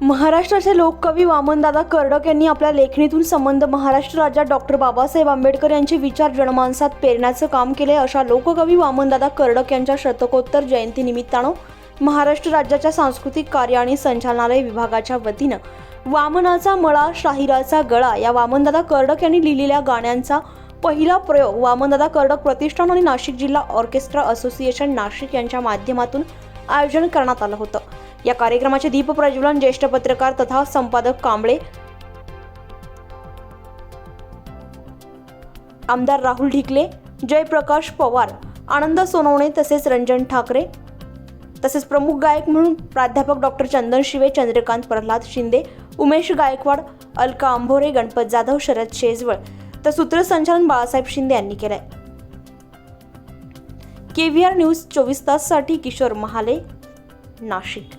महाराष्ट्राचे लोककवी वामनदादा कर्डक यांनी आपल्या लेखणीतून संबंध महाराष्ट्र राज्यात डॉक्टर बाबासाहेब आंबेडकर यांचे विचार जनमानसात पेरण्याचं काम केले अशा लोककवी वामनदादा कर्डक यांच्या शतकोत्तर जयंतीनिमित्तानं महाराष्ट्र राज्याच्या सांस्कृतिक कार्य आणि संचालनालय विभागाच्या वतीनं वामनाचा मळा शाहिराचा गळा या वामनदादा कर्डक यांनी लिहिलेल्या गाण्यांचा पहिला प्रयोग वामनदादा कर्डक प्रतिष्ठान आणि नाशिक जिल्हा ऑर्केस्ट्रा असोसिएशन नाशिक यांच्या माध्यमातून आयोजन करण्यात आलं होतं. या कार्यक्रमाचे दीप प्रज्वलन ज्येष्ठ पत्रकार तथा संपादक कांबळे आमदार राहुल ढिकले जयप्रकाश पवार आनंद सोनवणे तसेच रंजन ठाकरे तसेच प्रमुख गायक म्हणून प्राध्यापक डॉक्टर चंदन शिवे चंद्रकांत प्रल्हाद शिंदे उमेश गायकवाड अलका आंभोरे गणपत जाधव शरद शेजवळ तर सूत्रसंचालन बाळासाहेब शिंदे यांनी केलंय. केव्हीआर न्यूज चोवीस ताससाठी किशोर महाले. नाशिक.